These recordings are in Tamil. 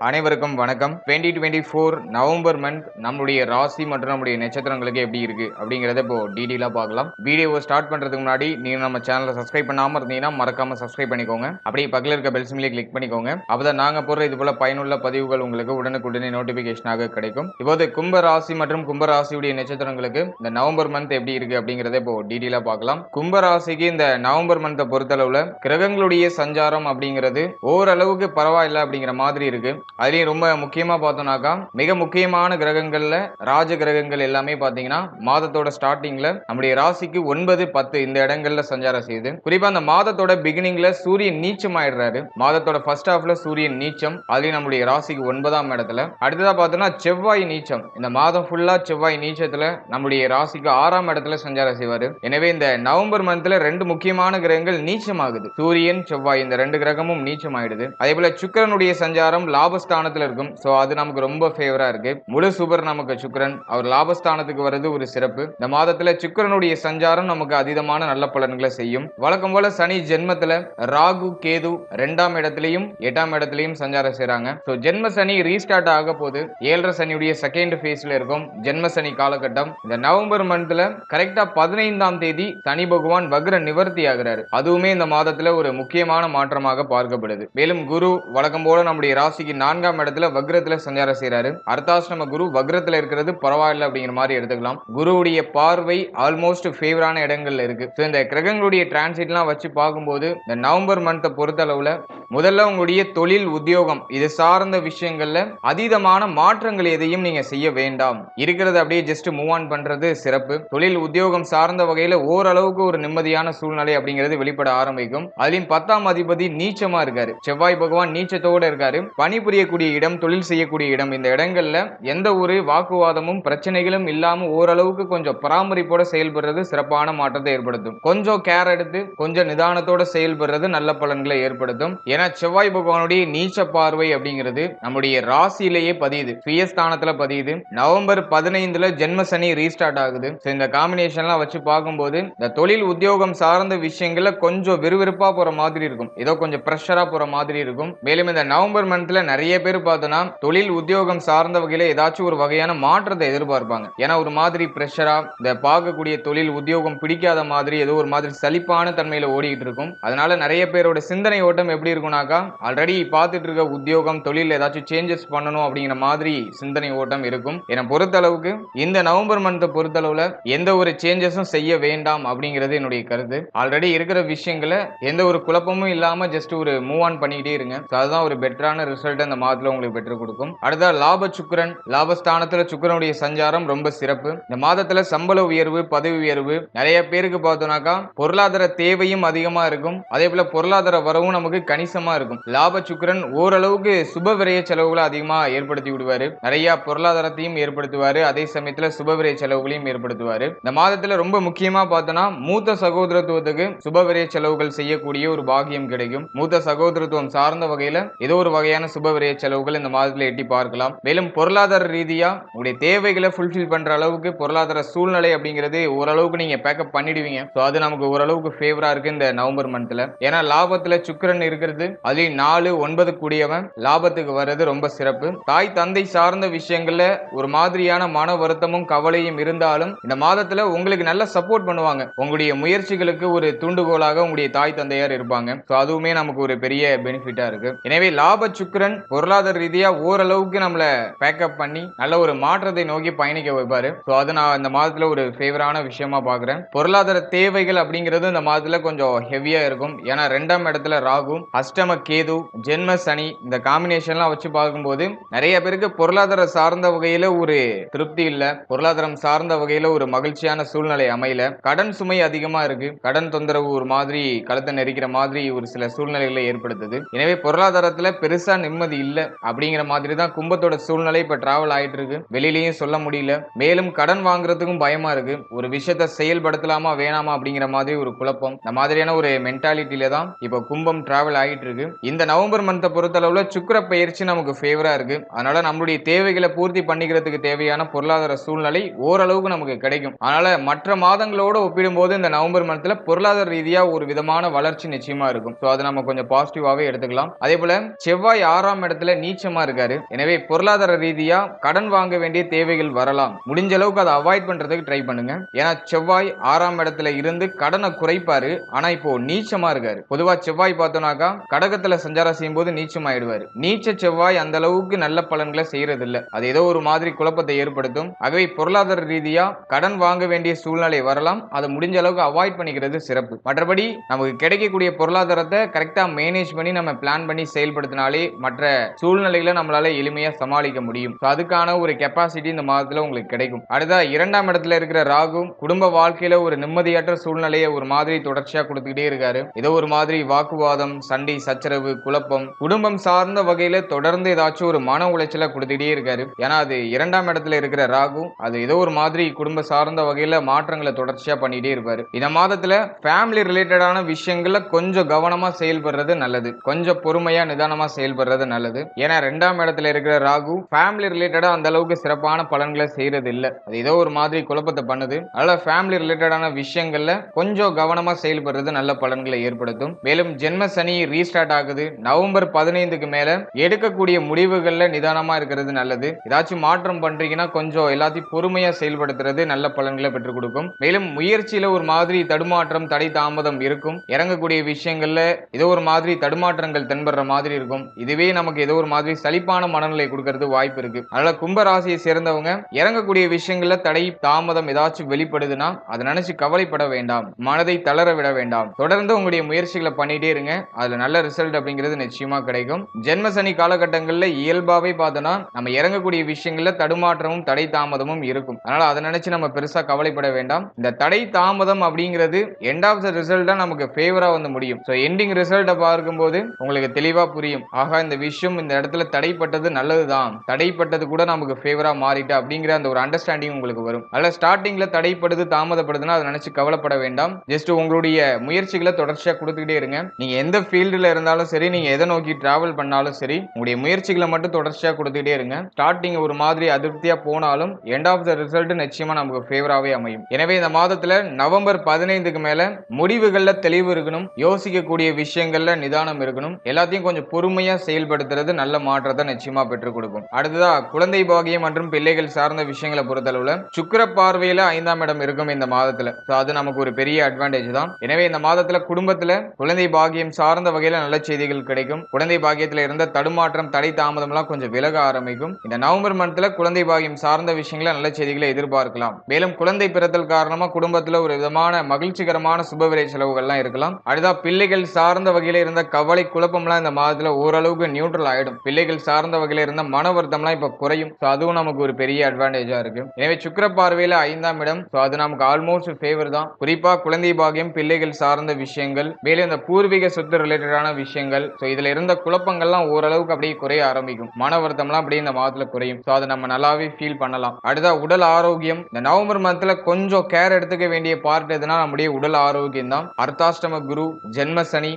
அனைவருக்கும் வணக்கம். 2024 ஃபோர் நவம்பர் மந்த் நம்மளுடைய ராசி மற்றும் நம்முடைய நட்சத்திரங்களுக்கு எப்படி இருக்கு அப்படிங்கறத இப்போ டீடெயிலா பார்க்கலாம். வீடியோவை ஸ்டார்ட் பண்றதுக்கு முன்னாடி நீங்க நம்ம சேனலை சப்ஸ்கிரைப் பண்ணாம இருந்தீங்கன்னா மறக்காம சப்ஸ்கிரைப் பண்ணிக்கோங்க. அப்படியே பக்கத்தில் இருக்க பெல் சிம்லி கிளிக் பண்ணிக்கோங்க. அப்பதான் நாங்க போடுற இது போல பயனுள்ள பதிவுகள் உங்களுக்கு உடனுக்குடனே நோட்டிபிகேஷனாக கிடைக்கும். இப்போது கும்ப ராசி மற்றும் கும்ப ராசியுடைய நட்சத்திரங்களுக்கு இந்த நவம்பர் மந்த் எப்படி இருக்கு அப்படிங்கறத இப்போ டீடெயிலா பார்க்கலாம். கும்ப ராசிக்கு இந்த நவம்பர் மந்த்தை பொறுத்தளவுல கிரகங்களுடைய சஞ்சாரம் அப்படிங்கிறது ஓரளவுக்கு பரவாயில்ல அப்படிங்கிற மாதிரி இருக்கு. அதுலயும் ரொம்ப முக்கியமா பார்த்தோம்னாக்கா மிக முக்கியமான கிரகங்கள்ல ராஜ கிரகங்கள் எல்லாமே பாத்தீங்கன்னா மாதத்தோட ஸ்டார்டிங்ல நம்முடைய ராசிக்கு ஒன்பது பத்து இந்த இடங்கள்ல சஞ்சாரம் செய்யுது. குறிப்பா அந்த மாதத்தோட பிகினிங்ல சூரியன் நீச்சம் ஆயிடுறாரு மாதத்தோட ஃபர்ஸ்ட் ஹாஃப்ல சூரியன் நீச்சம் அதுலயும் நம்முடைய ராசிக்கு ஒன்பதாம் இடத்துல. அடுத்ததா பார்த்தோம்னா செவ்வாய் நீச்சம். இந்த மாதம் ஃபுல்லா செவ்வாய் நீச்சத்துல நம்முடைய ராசிக்கு ஆறாம் இடத்துல சஞ்சாரம் செய்வாரு. எனவே இந்த நவம்பர் மந்த்ல ரெண்டு முக்கியமான கிரகங்கள் நீச்சமாகுது. சூரியன் செவ்வாய் இந்த ரெண்டு கிரகமும் நீச்சம் ஆயிடுது அதே போல சுக்கிரனுடைய சஞ்சாரம் லாபஸ்தானத்தில் இருக்கும் ஸோ அது நமக்கு ரொம்ப ஃபேவரா இருக்கு. முழு சுபர் நமக்கு சுக்கரன் அவர் லாபஸ்தானத்துக்கு வர்றது ஒரு சிறப்பு. இந்த மாதத்துல சுக்கிரனுடைய சஞ்சாரம் நமக்கு அதீதமான நல்ல பலன்களை செய்யும். வழக்கம் போல சனி ஜென்மத்துல ராகு கேது ரெண்டாம் இடத்துலயும் எட்டாம் இடத்துலயும் சஞ்சாரம் செய்யறாங்க ஸோ ஜென்ம சனி ரீஸ்டார்ட் ஆக போது ஏழரை சனியுடைய செகண்ட் ஃபேஸ்ல இருக்கும் ஜென்ம சனி காலகட்டம். இந்த நவம்பர் மந்த்ல கரெக்டா பதினைந்தாம் தேதி சனி பகவான் வக்ர நிவர்த்தி ஆகிறாரு. அதுவுமே இந்த மாதத்துல ஒரு முக்கியமான மாற்றமாக பார்க்கப்படுது. மேலும் குரு வழக்கம் போல நம்முடைய ராசிக்கு நான்காம் இடத்துல வக்ரத்துல சஞ்சாரம் செய்யறாரு அர்த்தாஷ்டம குரு வக்ரத்துல இருக்கிறது பரவாயில்ல அப்படிங்கிற மாதிரி எடுத்துக்கலாம். குருவுடைய பார்வை ஆல்மோஸ்ட் ஃபேவரான இடங்கள்ல இருக்கு. ஸோ இந்த கிரகங்களுடைய டிரான்சிட்லாம் வச்சு பார்க்கும்போது இந்த நவம்பர் மந்த்தை பொறுத்தளவுல முதல்ல உங்களுடைய தொழில் உத்தியோகம் இது சார்ந்த விஷயங்கள்ல அதீதமான மாற்றங்கள் எதையும் நீங்க செய்ய வேண்டாம். இருக்கிறது அப்படியே ஜஸ்ட் மூவ் ஆன் பண்றது சிறப்பு. தொழில் உத்தியோகம் சார்ந்த வகையில ஓரளவுக்கு ஒரு நிம்மதியான சூழ்நிலை அப்படிங்கிறது வெளிப்பட ஆரம்பிக்கும். அதுலயும் பத்தாம் அதிபதி நீச்சமா இருக்காரு. செவ்வாய் பகவான் நீச்சத்தோட இருக்காரு. பணிபுரி புரியக்கூடிய இடம் தொழில் செய்யக்கூடிய இடம் இந்த இடங்கள்ல எந்த ஒரு வாக்குவாதமும் பிரச்சனைகளும் இல்லாமல் ஓரளவுக்கு கொஞ்சம் பராமரிப்போட செயல்படுறது சிறப்பான மாற்றத்தை ஏற்படுத்தும். கொஞ்சம் கேர் எடுத்து கொஞ்சம் நிதானத்தோட செயல்படுறது நல்ல பலன்களை ஏற்படுத்தும். ஏன்னா செவ்வாய் பகவானுடைய நீச்ச பார்வை அப்படிங்கிறது நம்முடைய ராசியிலேயே பதியுது. சுயஸ்தானத்தில் பதியுது. நவம்பர் பதினைந்துல ஜென்ம சனி ரீஸ்டார்ட் ஆகுது. இந்த காம்பினேஷன்லாம் வச்சு பார்க்கும்போது இந்த தொழில் உத்தியோகம் சார்ந்த விஷயங்கள்ல கொஞ்சம் விறுவிறுப்பா போற மாதிரி இருக்கும். ஏதோ கொஞ்சம் ப்ரெஷரா போற மாதிரி இருக்கும். மேலும் இந்த நவம்பர் மந்த்ல நிறைய நிறைய பேர் பார்த்தோன்னா தொழில் உத்தியோகம் சார்ந்த வகையில ஏதாச்சும் ஒரு வகையான மாற்றத்தை எதிர்பார்ப்பாங்க. ஏன்னா ஒரு மாதிரி ப்ரெஷரா இந்த பார்க்கக்கூடிய தொழில் உத்தியோகம் பிடிக்காத மாதிரி ஏதோ ஒரு மாதிரி சலிப்பான தன்மையில ஓடிக்கிட்டு இருக்கும். அதனால நிறைய பேரோட சிந்தனை ஓட்டம் எப்படி இருக்கும்னாக்கா ஆல்ரெடி பார்த்துட்டு இருக்க உத்தியோகம் தொழில் ஏதாச்சும் சேஞ்சஸ் பண்ணணும் அப்படிங்கிற மாதிரி சிந்தனை ஓட்டம் இருக்கும். என்னை பொறுத்தளவுக்கு இந்த நவம்பர் மந்த்தை பொறுத்தளவுல எந்த ஒரு சேஞ்சஸும் செய்ய வேண்டாம் அப்படிங்கிறது என்னுடைய கருத்து. ஆல்ரெடி இருக்கிற விஷயங்களை எந்த ஒரு குழப்பமும் இல்லாம ஜஸ்ட் ஒரு மூவ் ஆன் பண்ணிக்கிட்டே இருங்க. அதுதான் ஒரு பெட்டரான ரிசல்ட் அந்த மாதத்துல உங்களுக்கு பெற்று கொடுக்கும். அடுத்த லாப சுக்கரன் லாபஸ்தானத்துல சுக்கரனுடைய சஞ்சாரம் ரொம்ப சிறப்பு. இந்த மாதத்துல சம்பள உயர்வு பதவி உயர்வு நிறைய பேருக்கு பார்த்தோம்னாக்கா பொருளாதார தேவையும் அதிகமா இருக்கும். அதே போல பொருளாதார வரவும் நமக்கு கணிசமா இருக்கும். லாப சுக்கரன் ஓரளவுக்கு சுப விரைய செலவுகளை அதிகமா ஏற்படுத்தி விடுவாரு. நிறைய பொருளாதாரத்தையும் ஏற்படுத்துவாரு. அதே சமயத்துல சுப விரைய செலவுகளையும் ஏற்படுத்துவாரு. இந்த மாதத்துல ரொம்ப முக்கியமா பார்த்தோம்னா மூத்த சகோதரத்துவத்துக்கு சுப விரைய செலவுகள் செய்யக்கூடிய ஒரு பாகியம் கிடைக்கும். மூத்த சகோதரத்துவம் சார்ந்த வகையில ஏதோ ஒரு வகையான சுப விரய செலவுகள் இந்த மாதத்தில் எட்டி பார்க்கலாம். மேலும் பொருளாதார ரீதியா உங்களுடைய தேவைகளை ஃபுல்ஃபில் பண்ற அளவுக்கு பொருளாதார சூழ்நிலை அப்படிங்கிறது ஓரளவுக்கு நீங்க பேக்கப் பண்ணிடுவீங்க. ஸோ அது நமக்கு ஓரளவுக்கு ஃபேவரா இருக்கு இந்த நவம்பர் மந்த்ல ஏன்னா லாபத்துல சுக்கரன் இருக்கிறது. அதுலயும் நாலு ஒன்பது கூடியவன் லாபத்துக்கு வர்றது ரொம்ப சிறப்பு. தாய் தந்தை சார்ந்த விஷயங்கள்ல ஒரு மாதிரியான மன வருத்தமும் கவலையும் இருந்தாலும் இந்த மாதத்துல உங்களுக்கு நல்ல சப்போர்ட் பண்ணுவாங்க. உங்களுடைய முயற்சிகளுக்கு ஒரு தூண்டுகோலாக உங்களுடைய தாய் தந்தையார் இருப்பாங்க. ஸோ அதுவுமே நமக்கு ஒரு பெரிய பெனிஃபிட்டா இருக்கு. எனவே லாப சுக்கிரன் பொருளாதார ரீதியா ஓரளவுக்கு நம்மள பேக்கப் பண்ணி நல்ல ஒரு மாற்றத்தை நோக்கி பயணிக்க வைப்பாரு. ஸோ அது நான் இந்த மாதத்துல ஒரு ஃபேவரான விஷயமா பாக்குறேன். பொருளாதார தேவைகள் அப்படிங்கிறது இந்த மாதத்துல கொஞ்சம் ஹெவியா இருக்கும். ஏன்னா ரெண்டாம் இடத்துல ராகு அஷ்டம கேது ஜென்ம சனி இந்த காம்பினேஷன்லாம் வச்சு பார்க்கும்போது நிறைய பேருக்கு பொருளாதார சார்ந்த வகையில ஒரு திருப்தி இல்ல. பொருளாதாரம் சார்ந்த வகையில ஒரு மகிழ்ச்சியான சூழ்நிலை அமையல. கடன் சுமை அதிகமா இருக்கு. கடன் தொந்தரவு ஒரு மாதிரி கழுத்தை நெரிக்கிற மாதிரி ஒரு சில சூழ்நிலைகளை ஏற்படுத்துது. எனவே பொருளாதாரத்துல பெருசா நிம்மதி இல்ல அப்படிங்கிற மாதிரி தான் கும்பத்தோட சூழ்நிலை இப்ப டிராவல் ஆயிட்டு இருக்கு வெளியிலயும் சொல்ல முடியல. மேலும் கடன் வாங்குறதுக்கும் பயமா இருக்கு. ஒரு விஷயத்த செயல்படுத்தலாமா வேணாமா அப்படிங்கிற மாதிரி ஒரு குழப்பம். இந்த மாதிரியான ஒரு மென்டாலிட்டியில தான் இப்போ கும்பம் டிராவல் ஆகிட்டு இருக்கு இந்த நவம்பர் மந்த்தை பொறுத்தளவுல சுக்கிர பயிற்சி நமக்கு ஃபேவரா இருக்கு. அதனால நம்மளுடைய தேவைகளை பூர்த்தி பண்ணிக்கிறதுக்கு தேவையான பொருளாதார சூழ்நிலை ஓரளவுக்கு நமக்கு கிடைக்கும். அதனால மற்ற மாதங்களோட ஒப்பிடும்போது இந்த நவம்பர் மந்த்ல பொருளாதார ரீதியா ஒரு விதமான வளர்ச்சி நிச்சயமா இருக்கும். ஸோ அதை நம்ம கொஞ்சம் பாசிட்டிவாவே எடுத்துக்கலாம். அதே போல செவ்வாய் ஆறாம் இடத்துல நீச்சமா இருக்காரு. எனவே பொருளாதார ரீதியா கடன் வாங்க வேண்டிய தேவைகள் வரலாம். முடிஞ்ச அளவுக்கு அதை அவாய்ட் பண்றதுக்கு ட்ரை பண்ணுங்க. ஏன்னா செவ்வாய் ஆறாம் இடத்துல இருந்து கடனை குறைப்பாரு. ஆனா இப்போ நீச்சமா இருக்காரு. பொதுவா செவ்வாய் பார்த்தோம்னாக்கா கடகத்துல சஞ்சாரம் செய்யும் போது நீச்சமாயிடுவாரு. நீச்ச செவ்வாய் அந்த அளவுக்கு நல்ல பலன்களை செய்யறது இல்ல அது ஏதோ ஒரு மாதிரி குழப்பத்தை ஏற்படுத்தும். ஆகவே பொருளாதார ரீதியா கடன் வாங்க வேண்டிய சூழ்நிலை வரலாம். அதை முடிஞ்ச அளவுக்கு அவாய்ட் பண்ணிக்கிறது சிறப்பு. மற்றபடி நமக்கு கிடைக்கக்கூடிய பொருளாதாரத்தை கரெக்டா மேனேஜ் பண்ணி நம்ம பிளான் பண்ணி செயல்படுத்தினாலே மற்ற சூழ்நிலைகளை நம்மளால எளிமையா சமாளிக்க முடியும். அதுக்கான ஒரு கெப்பாசிட்டி இந்த மாதத்துல உங்களுக்கு கிடைக்கும். அடுத்தா இரண்டாம் இடத்துல இருக்கிற ராகு குடும்ப வாழ்க்கையில ஒரு நிம்மதியற்ற சூழ்நிலையை ஒரு மாதிரி தொடர்ச்சியா கொடுத்துக்கிட்டே இருக்காரு. ஏதோ ஒரு மாதிரி வாக்குவாதம் சண்டை சச்சரவு குழப்பம் குடும்பம் சார்ந்த வகையில தொடர்ந்து ஏதாச்சும் ஒரு மன உளைச்சலை கொடுத்துக்கிட்டே இருக்காரு. ஏன்னா அது இரண்டாம் இடத்துல இருக்கிற ராகு அது ஏதோ ஒரு மாதிரி குடும்ப சார்ந்த வகையில மாற்றங்களை தொடர்ச்சியா பண்ணிட்டே இருப்பாரு. இந்த மாதத்துல ஃபேமிலி ரிலேட்டடான விஷயங்கள்ல கொஞ்சம் கவனமா செயல்படுறது நல்லது. கொஞ்சம் பொறுமையா நிதானமா செயல்படுறது நல்லது. நல்லது. ஏன்னா ரெண்டாம் இடத்துல இருக்கிற ராகு ஃபேமிலி ரிலேட்டடா அந்த அளவுக்கு சிறப்பான பலன்களை செய்யறது இல்ல அது ஏதோ ஒரு மாதிரி குழப்பத்தை பண்ணுது. அதனால ஃபேமிலி ரிலேட்டடான விஷயங்கள்ல கொஞ்சம் கவனமா செயல்படுறது நல்ல பலன்களை ஏற்படுத்தும். மேலும் ஜென்ம சனி ரீஸ்டார்ட் ஆகுது. நவம்பர் பதினைந்துக்கு மேல எடுக்கக்கூடிய முடிவுகள்ல நிதானமா இருக்கிறது நல்லது. ஏதாச்சும் மாற்றம் பண்றீங்கன்னா கொஞ்சம் எல்லாத்தையும் பொறுமையா செயல்படுத்துறது நல்ல பலன்களை பெற்றுக் கொடுக்கும். மேலும் முயற்சியில ஒரு மாதிரி தடுமாற்றம் தடை தாமதம் இருக்கும். இறங்கக்கூடிய விஷயங்கள்ல ஏதோ ஒரு மாதிரி தடுமாற்றங்கள் தென்படுற மாதிரி இருக்கும். இதுவே நமக்கு ஏதோ ஒரு மாதிரி சலிப்பான மனநிலை கொடுக்கறது வாய்ப்பு இருக்கு. அதனால கும்ப ராசியை சேர்ந்தவங்க இறங்கக்கூடிய விஷயங்கள்ல தடை தாமதம் ஏதாச்சும் வெளிப்படுதுன்னா அதை நினைச்சு கவலைப்பட வேண்டாம். மனதை தளர விட வேண்டாம். தொடர்ந்து உங்களுடைய முயற்சிகளை பண்ணிட்டே இருங்க. அதுல நல்ல ரிசல்ட் அப்படிங்கிறது நிச்சயமா கிடைக்கும். ஜென்ம சனி காலகட்டங்கள்ல இயல்பாவே பார்த்தோம்னா நம்ம இறங்கக்கூடிய விஷயங்கள்ல தடுமாற்றமும் தடை தாமதமும் இருக்கும். அதனால அதை நினைச்சு நம்ம பெருசா கவலைப்பட வேண்டாம். இந்த தடை தாமதம் அப்படிங்கிறது எண்ட் ஆஃப் த ரிசல்ட்டா நமக்கு ஃபேவரா வந்து முடியும். ஸோ எண்டிங் ரிசல்ட்டை பார்க்கும்போது உங்களுக்கு தெளிவா புரியும். ஆகா இந்த விஷயம் இந்த இடத்துல தடைப்பட்டது நல்லதுதான். தடைப்பட்டது கூட நமக்கு ஃபேவரா மாறிட்டு அப்படிங்கிற அந்த ஒரு அண்டர்ஸ்டாண்டிங் உங்களுக்கு வரும். அதில் ஸ்டார்டிங்ல தடைப்படுது தாமதப்படுதுன்னா அதை நினைச்சு கவலைப்பட வேண்டாம். ஜஸ்ட் உங்களுடைய முயற்சிகளை தொடர்ச்சியா கொடுத்துக்கிட்டே இருங்க. நீங்க எந்த ஃபீல்டுல இருந்தாலும் சரி நீங்க எதை நோக்கி ட்ராவல் பண்ணாலும் சரி உங்களுடைய முயற்சிகளை மட்டும் தொடர்ச்சியா கொடுத்துக்கிட்டே இருங்க. ஸ்டார்டிங் ஒரு மாதிரி அதிருப்தியா போனாலும் எண்ட் ஆஃப் த ரிசல்ட் நிச்சயமாக நமக்கு ஃபேவராகவே அமையும். எனவே இந்த மாதத்துல நவம்பர் பதினைந்துக்கு மேலே முடிவுகளில் தெளிவு இருக்கணும். யோசிக்கக்கூடிய விஷயங்களில் நிதானம் இருக்கணும். எல்லாத்தையும் கொஞ்சம் பொறுமையாக செயல்படுத்த செயல்படுத்துறது நல்ல மாற்றத்தை நிச்சயமா பெற்றுக் கொடுக்கும். அடுத்ததா குழந்தை பாகியம் மற்றும் பிள்ளைகள் சார்ந்த விஷயங்களை பொறுத்தளவுல சுக்கிர பார்வையில ஐந்தாம் இடம் இருக்கும் இந்த மாதத்துல. அது நமக்கு ஒரு பெரிய அட்வான்டேஜ் தான். எனவே இந்த மாதத்துல குடும்பத்துல குழந்தை பாகியம் சார்ந்த வகையில நல்ல செய்திகள் கிடைக்கும். குழந்தை பாகியத்துல இருந்த தடுமாற்றம் தடை தாமதம் எல்லாம் கொஞ்சம் விலக ஆரம்பிக்கும். இந்த நவம்பர் மந்த்ல குழந்தை பாகியம் சார்ந்த விஷயங்கள நல்ல செய்திகளை எதிர்பார்க்கலாம். மேலும் குழந்தை பிறத்தல் காரணமா குடும்பத்துல ஒரு விதமான மகிழ்ச்சிகரமான சுபவிரை செலவுகள்லாம் இருக்கலாம். அடுத்தா பிள்ளைகள் சார்ந்த வகையில இருந்த கவலை குழப்பம்லாம் இந்த மாதத்துல ஓரளவுக்கு நியூட்ரல் ஆயிடும். பிள்ளைகள் சார்ந்த வகையில் இருந்த மன வருத்தம்லாம் இப்போ குறையும். ஸோ அதுவும் நமக்கு ஒரு பெரிய அட்வான்டேஜாக இருக்கு. எனவே சுக்கிர பார்வையில் ஐந்தாம் இடம். ஸோ அது நமக்கு ஆல்மோஸ்ட் ஃபேவர் தான். குறிப்பாக குழந்தை பாகியம் பிள்ளைகள் சார்ந்த விஷயங்கள் மேலும் இந்த பூர்வீக சொத்து ரிலேட்டடான விஷயங்கள். ஸோ இதில் இருந்த குழப்பங்கள்லாம் ஓரளவுக்கு அப்படியே குறைய ஆரம்பிக்கும். மன வருத்தம்லாம் அப்படியே இந்த மாதத்தில் குறையும். ஸோ அதை நம்ம நல்லாவே ஃபீல் பண்ணலாம். அடுத்தா உடல் ஆரோக்கியம். இந்த நவம்பர் மாதத்தில் கொஞ்சம் கேர் எடுத்துக்க வேண்டிய பார்ட் எதுனா நம்முடைய உடல் ஆரோக்கியம் தான். அர்த்தாஷ்டம குரு ஜென்ம சனி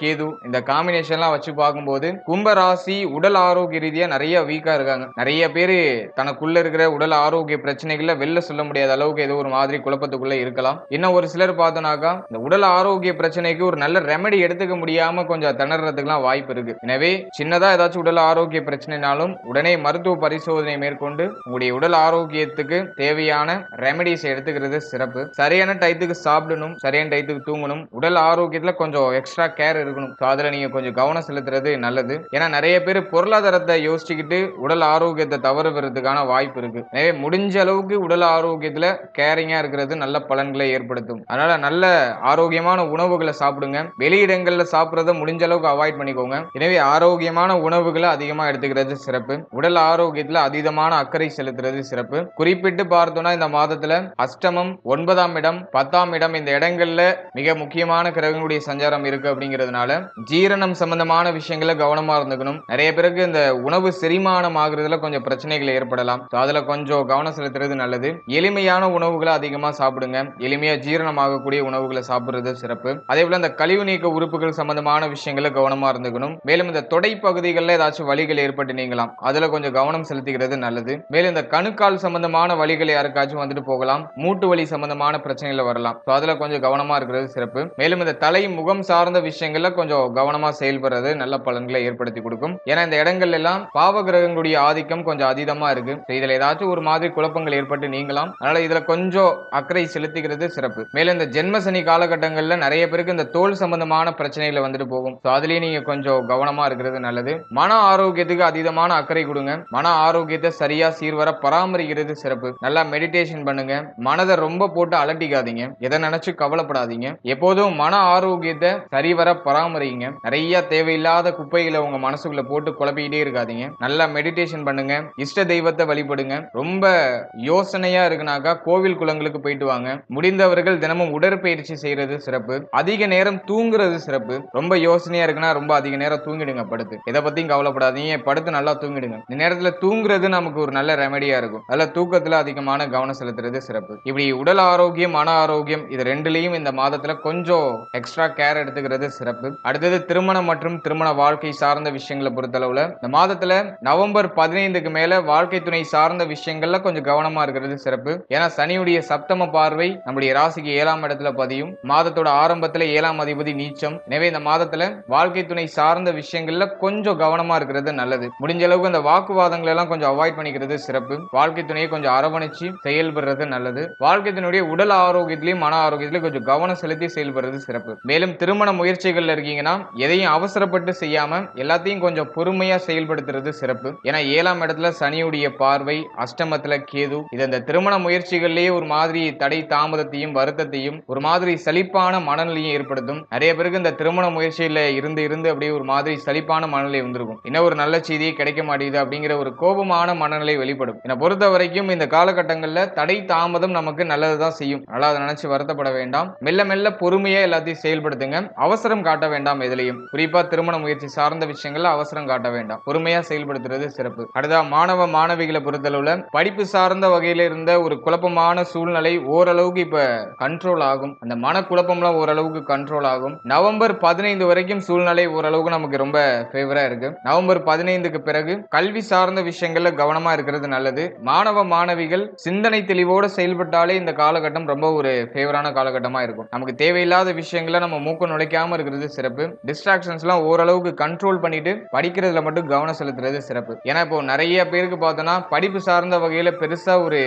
கேது. இந்த காம்பினேஷன்லாம் வச்சு பார்க்கும்போது கும்பராசி உடல் ஆரோக்கிய ரீதியா நிறைய வீக்கா இருக்காங்க. நிறைய பேரு தனக்குள்ள இருக்கிற உடல் ஆரோக்கிய பிரச்சனைகளை வெளில சொல்ல முடியாத அளவுக்கு ஏதோ ஒரு மாதிரி குழப்பத்துக்குள்ள இருக்கலாம். இன்னும் ஒரு சிலர் பார்த்தோம்னாக்கா இந்த உடல் ஆரோக்கிய பிரச்சனைக்கு ஒரு நல்ல ரெமெடி எடுத்துக்க முடியாம கொஞ்சம் திணறதுக்குலாம் வாய்ப்பு இருக்கு. எனவே சின்னதா ஏதாச்சும் உடல் ஆரோக்கிய பிரச்சனைனாலும் உடனே மருத்துவ பரிசோதனை மேற்கொண்டு உங்களுடைய உடல் ஆரோக்கியத்துக்கு தேவையான ரெமெடிஸ் எடுத்துக்கிறது சிறப்பு. சரியான டயத்துக்கு சாப்பிடணும் சரியான டயத்துக்கு தூங்கணும். உடல் ஆரோக்கியத்துல கொஞ்சம் எக்ஸ்ட்ரா கேர் இருக்கணும். So அதுல நீங்க கொஞ்சம் கவனம் செலுத்துறது நல்லது. ஏன்னா நிறைய பேர் பொருளாதாரத்தை யோசிச்சுக்கிட்டு உடல் ஆரோக்கியத்தை தவறுவதற்கான வாய்ப்பு இருக்கு. எனவே முடிஞ்ச அளவுக்கு உடல் ஆரோக்கியத்துல கேரிங்கா இருக்கிறது நல்ல பலன்களை ஏற்படுத்தும். அதனால நல்ல ஆரோக்கியமான உணவுகளை சாப்பிடுங்க. வெளியிடங்கள்ல சாப்பிட்றத முடிஞ்ச அளவுக்கு அவாய்ட் பண்ணிக்கோங்க. எனவே ஆரோக்கியமான உணவுகளை அதிகமா எடுத்துக்கிறது சிறப்பு. உடல் ஆரோக்கியத்துல அதீதமான அக்கறை செலுத்துறது சிறப்பு. குறிப்பிட்டு பார்த்தோம்னா இந்த மாதத்துல அஷ்டமம் ஒன்பதாம் இடம் பத்தாம் இடம் இந்த இடங்கள்ல மிக முக்கியமான கிரகங்களுடைய சஞ்சாரம் இருக்கு அப்படிங்கிறதுனால ஜீரணம் சம்பந்தமான விஷயங்களை கவனம் இருந்துக்கணும். நிறைய பேருக்கு இந்த உணவு செரிமானம் ஆகுறதுல கொஞ்சம் பிரச்சனைகள் ஏற்படலாம். ஸோ அதுல கொஞ்சம் கவனம் செலுத்துறது நல்லது. எளிமையான உணவுகளை அதிகமா சாப்பிடுங்க. எளிமையா ஜீரணம் ஆகக்கூடிய உணவுகளை சாப்பிடுறது சிறப்பு. அதே போல இந்த கழிவு நீக்க உறுப்புகள் சம்பந்தமான விஷயங்களை கவனமா இருந்துக்கணும். மேலும் இந்த தொடை பகுதிகளில் ஏதாச்சும் வழிகள் ஏற்பட்டு நீங்களாம் அதுல கொஞ்சம் கவனம் செலுத்திக்கிறது நல்லது. மேலும் இந்த கணுக்கால் சம்பந்தமான வலிகள் யாருக்காச்சும் வந்துட்டு போகலாம். மூட்டு வலி சம்பந்தமான பிரச்சனைகள் வரலாம். ஸோ அதுல கொஞ்சம் கவனமா இருக்கிறது சிறப்பு. மேலும் இந்த தலை முகம் சார்ந்த விஷயங்கள்ல கொஞ்சம் கவனமா செயல்படுறது நல்ல பலன்களை ஏற்படுத்தி கொடுக்கும். ஏன்னா இந்த இடங்கள் எல்லாம் பாவ கிரகங்களுடைய ஆதிக்கம் கொஞ்சம் அதீதமா இருக்கு. இதுல ஏதாச்சும் ஒரு மாதிரி குழப்பங்கள் ஏற்பட்டு நீங்களாம் அதனால இதுல கொஞ்சம் அக்கறை செலுத்திக்கிறது சிறப்பு. மேலும் இந்த ஜென்மசனி காலகட்டங்கள்ல நிறைய பேருக்கு இந்த தோல் சம்பந்தமான பிரச்சனைகளை வந்துட்டு போகும். ஸோ அதுலயே நீங்க கொஞ்சம் கவனமா இருக்கிறது நல்லது. மன ஆரோக்கியத்துக்கு அதீதமான அக்கறை கொடுங்க. மன ஆரோக்கியத்தை சரியா சீர்வர பராமரிக்கிறது சிறப்பு. நல்லா மெடிடேஷன் பண்ணுங்க. மனதை ரொம்ப போட்டு அலட்டிக்காதீங்க. எதை நினைச்சு கவலைப்படாதீங்க. எப்போதும் மன ஆரோக்கியத்தை சரிவர பராமரிங்க. நிறைய தேவையில்லாத குப்பைகளை உங்க மனசுக்குள்ள போட்டு குழப்பிக்கிட்டே இருக்காதீங்க. நல்லா மெடிடேஷன் பண்ணுங்க. இஷ்ட தெய்வத்தை வழிபடுங்க. ரொம்ப யோசனையா இருக்குனாக்கா கோவில் குளங்களுக்கு போயிட்டு வாங்க. முடிந்தவர்கள் தினமும் உடற்பயிற்சி செய்யறது சிறப்பு. அதிக நேரம் தூங்குறது சிறப்பு. ரொம்ப யோசனையா இருக்குன்னா ரொம்ப அதிக நேரம் தூங்கிடுங்க படுத்து. எதை பத்தியும் கவலைப்படாதீங்க. படுத்து நல்லா தூங்கிடுங்க. இந்த நேரத்துல தூங்குறது நமக்கு ஒரு நல்ல ரெமடியா இருக்கும். அதுல தூக்கத்துல அதிகமான கவனம் செலுத்துறது சிறப்பு. இப்படி உடல் ஆரோக்கியம் மன ஆரோக்கியம் இது ரெண்டுலையும் இந்த மாதத்துல கொஞ்சம் எக்ஸ்ட்ரா கேர் எடுத்துக்கிறது சிறப்பு. அடுத்தது திருமணம் மற்றும் திருமண வாழ்க்கை சார்ந்த விஷயங்களை பொறுத்தளவுல இந்த மாதத்துல நவம்பர் பதினைந்துக்கு மேல வாழ்க்கை துணை சார்ந்த விஷயங்கள்ல கொஞ்சம் கவனமா இருக்கிறது சிறப்பு. ஏன்னா சனியுடைய சப்தம பார்வை நம்முடைய ராசிக்கு ஏழாம் இடத்துல பதியும். மாதத்தோட ஆரம்பத்துல ஏழாம் அதிபதி நீச்சம். எனவே இந்த மாதத்துல வாழ்க்கை துணை சார்ந்த விஷயங்கள்ல கொஞ்சம் கவனமா இருக்கிறது நல்லது. முடிஞ்ச அளவுக்கு அந்த வாக்குவாதங்களை எல்லாம் கொஞ்சம் அவாய்ட் பண்ணிக்கிறது சிறப்பு. வாழ்க்கை துணையை கொஞ்சம் அரவணைச்சு செயல்படுறது நல்லது. வாழ்க்கை துணையுடைய உடல் ஆரோக்கியத்திலையும் மன ஆரோக்கியத்திலையும் கொஞ்சம் கவனம் செலுத்தி செயல்படுறது சிறப்பு. மேலும் திருமண முயற்சிகள்ல இருக்கீங்கன்னா எதையும் அவசரப்பட்டு செய்யாம எல்லாத்தையும் கொஞ்சம் பொறுமையா செயல்படுத்துறது சிறப்பு. ஏன்னா ஏழாம் இடத்துல சனியுடைய பார்வை அஷ்டமத்துல கேது இது இந்த திருமண முயற்சிகள்லயே ஒரு மாதிரி தடை தாமதத்தையும் வருத்தத்தையும் ஒரு மாதிரி சலிப்பான மனநிலையும் ஏற்படுத்தும். நிறைய பேருக்கு இந்த திருமண முயற்சியில இருந்து இருந்து அப்படியே ஒரு மாதிரி சலிப்பான மனநிலை வந்திருக்கும். என்ன ஒரு நல்ல செய்தியே கிடைக்க மாட்டேங்குது அப்படிங்கிற ஒரு கோபமான மனநிலை வெளிப்படும். என்னை பொறுத்த வரைக்கும் இந்த காலகட்டங்கள்ல தடை தாமதம் நமக்கு நல்லதுதான் செய்யும். அதனால அதை நினைச்சு வருத்தப்பட வேண்டாம். மெல்ல மெல்ல பொறுமையா எல்லாத்தையும் செயல்படுத்துங்க. அவசரம் காட்ட வேண்டாம் எதுலையும். குறிப்பா திருமண முயற்சி சார்ந்த விஷயங்கள்ல அவசரம் காட்ட வேண்டாம். பொறுமையா செயல்படுத்துறது சிறப்பு. அடுத்தா மாணவ மாணவிகளை பொறுத்தளவுல படிப்பு சார்ந்த வகையில இருந்த ஒரு குழப்பமான சூழ்நிலை ஓரளவுக்கு இப்ப கண்ட்ரோல் ஆகும். அந்த மனக்குழப்பம்லாம் ஓரளவுக்கு கண்ட்ரோல் ஆகும். நவம்பர் பதினைந்து வரைக்கும் சூழ்நிலை ஓரளவுக்கு நமக்கு ரொம்ப ஃபேவரா இருக்கு. நவம்பர் பதினைந்துக்கு பிறகு கல்வி சார்ந்த விஷயங்கள்ல கவனமா இருக்கிறது நல்லது. மாணவ மாணவிகள் சிந்தனை தெளிவோட செயல்பட்டாலே இந்த காலகட்டம் ரொம்ப ஒரு ஃபேவரான காலகட்டமா இருக்கும். நமக்கு தேவையில்லாத விஷயங்களை நம்ம மூக்க நுழைக்காம இருக்கிறது சிறப்பு. டிஸ்ட்ராக்ஷன்ஸ்லாம் ஓரளவுக்கு கண்ட்ரோல் பண்ணிட்டு படிக்கிறதுல மட்டும் கவனம் செலுத்துறது சிறப்பு. ஏன்னா இப்போ நிறைய பேருக்கு பார்த்தோன்னா படிப்பு சார்ந்த வகையில பெருசா ஒரு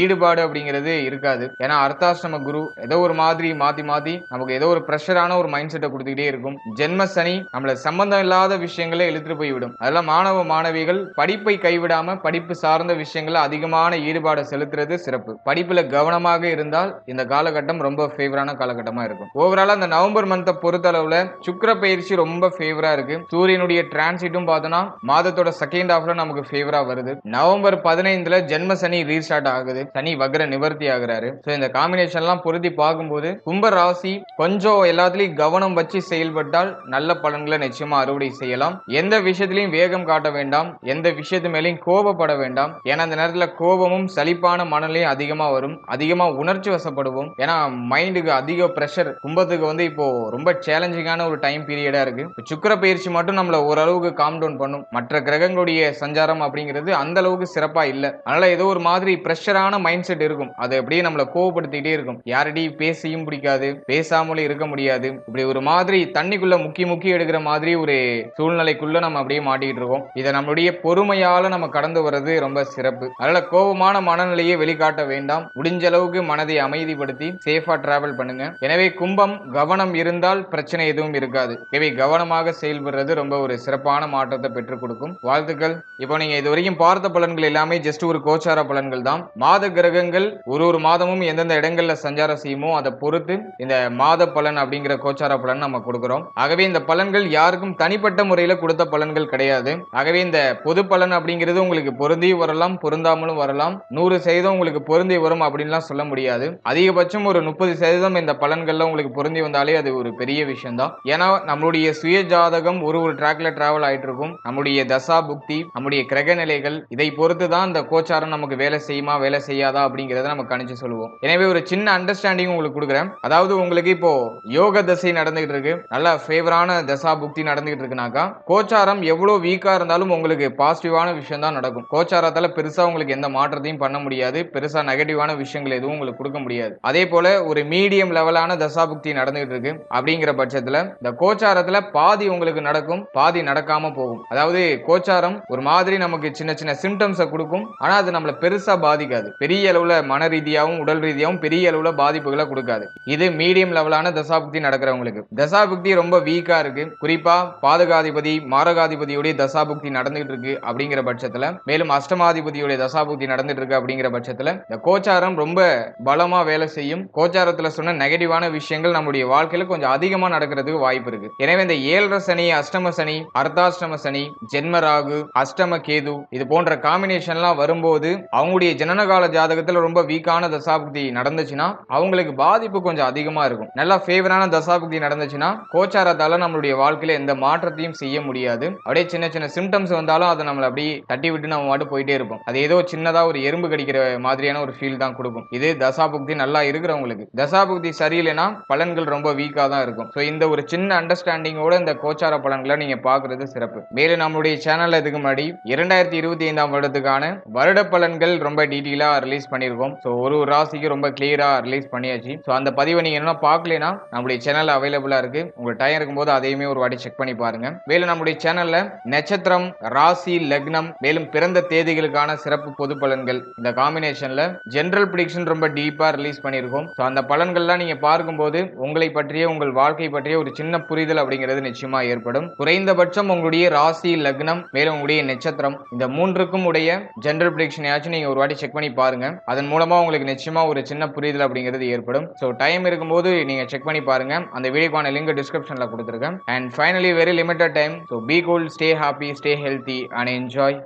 ஈடுபாடு அப்படிங்கிறது இருக்காது. ஏன்னா அர்த்தாஷ்டம குரு ஏதோ ஒரு மாதிரி மாத்தி மாத்தி நமக்கு ஏதோ ஒரு ப்ரெஷரான ஒரு மைண்ட் செட்டை கொடுத்துக்கிட்டே இருக்கும். ஜென்ம சனி நம்மள சம்பந்தம் இல்லாத விஷயங்களை இழுத்துட்டு போய்விடும் அதெல்லாம் மாணவ மாணவிகள் படிப்பை கைவிடாம படிப்பு சார்ந்த விஷயங்களை அதிகமான ஈடுபாடு செலுத்துறது சிறப்பு. படிப்புல கவனமாக இருந்தால் இந்த காலகட்டம் ரொம்ப ஃபேவரான காலகட்டமா இருக்கும். ஓவரால் அந்த நவம்பர் மந்த்தை பொறுத்தளவுல சுக்கிர பயிற்சி ரொம்ப ஃபேவரா இருக்கு. சூரியனுடைய டிரான்சிட்டும் பார்த்தோம்னா மாதத்தோட செகண்ட் ஹாஃப்ல நமக்கு ஃபேவரா வருது. நவம்பர் பதினைந்துல ஜென்ம சனி ரீஸ்டார்ட் ஆகுது. சனி வக்ர நிவர்த்தி ஆகுறாரு. ஸோ இந்த காம்பினேஷன் எல்லாம் பொருத்தி பார்க்கும்போது கும்ப ராசி கொஞ்சம் எல்லாத்துலயும் கவனம் வச்சு செயல்பட்டால் நல்ல பலன்களை நிச்சயமா அறுவடை செய்யலாம். எந்த விஷயத்திலையும் வேகம் காட்ட வேண்டாம். எந்த விஷயத்து மேலையும் கோபப்பட வேண்டாம். ஏன்னா அந்த நேரத்துல கோபமும் சலிப்பான மனநிலையும் அதிகமா வரும். அதிகமா உணர்ச்சி வசப்படுவோம். ஏன்னா மைண்டுக்கு அதிக ப்ரெஷர் கும்பத்துக்கு வந்து இப்போ ரொம்ப சேலஞ்சிங்கான ஒரு டைம் பீரியடா இருக்கு. சுக்கர பயிற்சி மட்டும் நம்மளை ஓரளவுக்கு காம் டவுன் பண்ணும். மற்ற கிரகங்களுடைய சஞ்சாரம் அப்படிங்கிறது அந்த அளவுக்கு சிறப்பா இல்ல. அதனால ஏதோ ஒரு மாதிரி ப்ரெஷரான மைண்ட் செட் இருக்கும். அது அப்படியே நம்மளை கோவப்படுத்திக்கிட்டே இருக்கும். யாரடி பேசியும் பிடிக்காது பேசாமலும் இருக்க முடியாது. இப்படி ஒரு மாதிரி தண்ணிக்குள்ள முக்கி முக்கி எடுக்கிற மாதிரி ஒரு சூழ்நிலைக்குள்ள நம்ம அப்படியே மாட்டிக்கிட்டு இருக்கோம். இதை நம்மளுடைய பொறுமையால நம்ம கடந்து வர்றது ரொம்ப சிறப்பு. அதனால கோபமான மனநிலையை வெளிக்காட்ட வேண்டாம். முடிஞ்ச அளவுக்கு மனதை அமைதிப்படுத்தி சேஃபா டிராவல் பண்ணுங்க. எனவே கும்பம் கவனம் இருந்தால் பிரச்சனை எதுவும் இருக்காது. எனவே கவனமாக செயல்படுறது ரொம்ப ரொம்ப ஒரு சிறப்பான மாற்றத்தை பெற்றுக் கொடுக்கும். வாழ்த்துக்கள். இப்போ நீங்க இது வரைக்கும் பார்த்த பலன்கள் எல்லாமே ஜஸ்ட் ஒரு கோச்சார பலன்கள் தான். மாத கிரகங்கள் ஒரு ஒரு மாதமும் எந்தெந்த இடங்கள்ல சஞ்சாரம் செய்யுமோ அதை பொறுத்து இந்த மாத பலன் அப்படிங்கிற கோச்சார பலன் நம்ம கொடுக்கிறோம். ஆகவே இந்த பலன்கள் யாருக்கும் தனிப்பட்ட முறையில கொடுத்த பலன்கள் கிடையாது. ஆகவே இந்த பொது பலன் அப்படிங்கிறது உங்களுக்கு பொருந்தி வரலாம் பொருந்தாமலும் வரலாம். நூறு சதவீதம் உங்களுக்கு பொருந்தி வரும் அப்படின்லாம் சொல்ல முடியாது. அதிகபட்சம் ஒரு முப்பது சதவீதம் இந்த பலன்கள்ல உங்களுக்கு பொருந்தி வந்தாலே அது ஒரு பெரிய விஷயம் தான் ஏன்னா நம்மளுடைய சுய ஜாதகம் ஒரு ஒரு ட்ராக்ல டிராவல் ஆயிட்டு இருக்கும் நம்முடைய தசா புக்தி நம்முடைய கிரக நிலைகள் இதை பொறுத்து தான் இந்த கோச்சாரம் நமக்கு வேலை செய்யுமா வேலை செய்யாதா அப்படிங்கறத நம்ம கணிச்சு சொல்லுவோம். எனவே ஒரு சின்ன அண்டர்ஸ்டாண்டிங் உங்களுக்கு கொடுக்குறேன். அதாவது உங்களுக்கு இப்போ யோக தசை நடந்துகிட்டு இருக்கு. நல்ல ஃபேவரான தசா புக்தி நடந்துகிட்டு இருக்குனாக்கா கோச்சாரம் எவ்வளவு வீக்கா இருந்தாலும் உங்களுக்கு பாசிட்டிவான விஷயம் தான் நடக்கும். கோச்சாரத்தால பெருசா உங்களுக்கு எந்த மாற்றத்தையும் பண்ண முடியாது. பெருசா நெகட்டிவான விஷயங்கள் எதுவும் உங்களுக்கு கொடுக்க முடியாது. அதே போல ஒரு மீடியம் லெவலான தசா புக்தி நடந்துகிட்டு இருக்கு. அப்படிங்கிற பட்சத்துல இந்த கோச்சாரத்துல பாதி உங்களுக்கு நடக்கும். பாதி நடக்காம போகும். அதாவது கோச்சாரம் ஒரு மாதிரி நமக்கு சின்ன சின்ன சிம்டம்ஸை கொடுக்கும். ஆனா அது நம்மள பெருசா பாதிக்காது. பெரிய அளவுல மன ரீதியாகவும் உடல் ரீதியாகவும் பெரிய அளவுல பாதிப்புகளை கொடுக்காது. இது மீடியம் லெவலான தசாபுக்தி நடக்கிறவங்களுக்கு. தசாபுக்தி ரொம்ப வீக்கா இருக்கு. குறிப்பா பாதகாதிபதி மாரகாதிபதியுடைய தசாபுக்தி நடந்துகிட்டு இருக்கு அப்படிங்கிற பட்சத்துல மேலும் அஷ்டமாதிபதியுடைய தசாபுக்தி நடந்துட்டு இருக்கு அப்படிங்கிற பட்சத்துல இந்த கோச்சாரம் ரொம்ப பலமா வேலை செய்யும். கோச்சாரத்துல சொன்ன நெகட்டிவான விஷயங்கள் நம்முடைய வாழ்க்கையில கொஞ்சம் அதிகமா நடக்கிறதுக்கு வாய்ப்பு இருக்கு. எனவே இந்த ஏழரை சனி அஷ்டம சனி அர்த்தாஷ்டம சனி ஜென்ம ராகு அஷ்டம கேது இது போன்ற காம்பினேஷன்லாம் வரும்போது அவங்களுடைய ஜனனகால ஜாதகத்தில் ரொம்ப வீக்கான தசாபுக்தி நடந்துச்சுன்னா அவங்களுக்கு பாதிப்பு கொஞ்சம் அதிகமா இருக்கும். நல்லா ஃபேவரான தசாபுக்தி நடந்துச்சுன்னா கோச்சாரத்தால நம்மளுடைய வாழ்க்கையில எந்த மாற்றத்தையும் செய்ய முடியாது. அப்படியே சின்ன சின்ன சிம்டம்ஸ் வந்தாலும் அதை நம்மளை அப்படியே தட்டி விட்டு நம்ம மாட்டு போயிட்டே இருப்போம். அது ஏதோ சின்னதா ஒரு எறும்பு கடிக்கிற மாதிரியான ஒரு ஃபீல் தான் கொடுக்கும். இது தசாபுக்தி நல்லா இருக்கிறவங்களுக்கு. தசாபுக்தி சரியில்லைன்னா பலன்கள் ரொம்ப வீக்காக தான் இருக்கும். ஸோ இந்த ஒரு சின்ன அண்டர்ஸ்டாண்டிங்கோட இந்த கோச்சார பலன்களை நீங்க பாக்குறது சிறப்பு. மேலும் நம்மளுடைய சேனல் இதுக்கு முன்னாடி இரண்டாயிரத்தி இருபத்தி ஐந்தாம் வருடத்துக்கான வருட பலன்கள் ரொம்ப டீட்டெயிலா ரிலீஸ் பண்ணியிருக்கோம் ஸோ ஒரு ஒரு ராசிக்கு ரொம்ப கிளியரா ரிலீஸ் பண்ணியாச்சு. ஸோ அந்த பதிவை நீங்க என்ன பார்க்கலனா நம்மளுடைய சேனல் அவைலபிளா இருக்கு. உங்களுக்கு டைம் இருக்கும்போது அதையுமே ஒரு வாட்டி செக் பண்ணி பாருங்க. மேலும் நம்முடைய சேனல்ல நட்சத்திரம் ராசி லக்னம் மேலும் பிறந்த தேதிகளுக்கான சிறப்பு பொது பலன்கள். இந்த காம்பினேஷன்ல ஜென்ரல் ப்ரிடிக்ஷன் ரொம்ப டீப்பா ரிலீஸ் பண்ணியிருக்கோம் ஸோ அந்த பலன்கள்லாம் நீங்க பார்க்கும்போது உங்களை பற்றிய உங்கள் வாழ்க்கை பற்றிய ஒரு சின்ன புரிதல் அப்படிங்கிறது நிச்சயமா ஏற்படும். குறைந்தபட்சம் உங்களுடைய ராசி லக்னம் மேலும் உங்களுடைய நட்சத்திரம் இந்த மூன்றுக்கும் உடைய ஜென்ரல் ப்ரிடிக்ஷனையாச்சும் நீங்க ஒரு வாட்டி செக் பண்ணி பாருங்க. அதன் மூலமா உங்களுக்கு நிச்சயமா ஒரு சின்ன புரிதல் அப்படிங்கிறது ஏற்படும். ஸோ டைம் இருக்கும்போது நீங்க செக் பண்ணி பாருங்க. அந்த வீடியோக்கான லிங்க் டிஸ்கிரிப்ஷன்ல கொடுத்துருக்கேன். And finally very limited time so be cool stay happy stay healthy and enjoy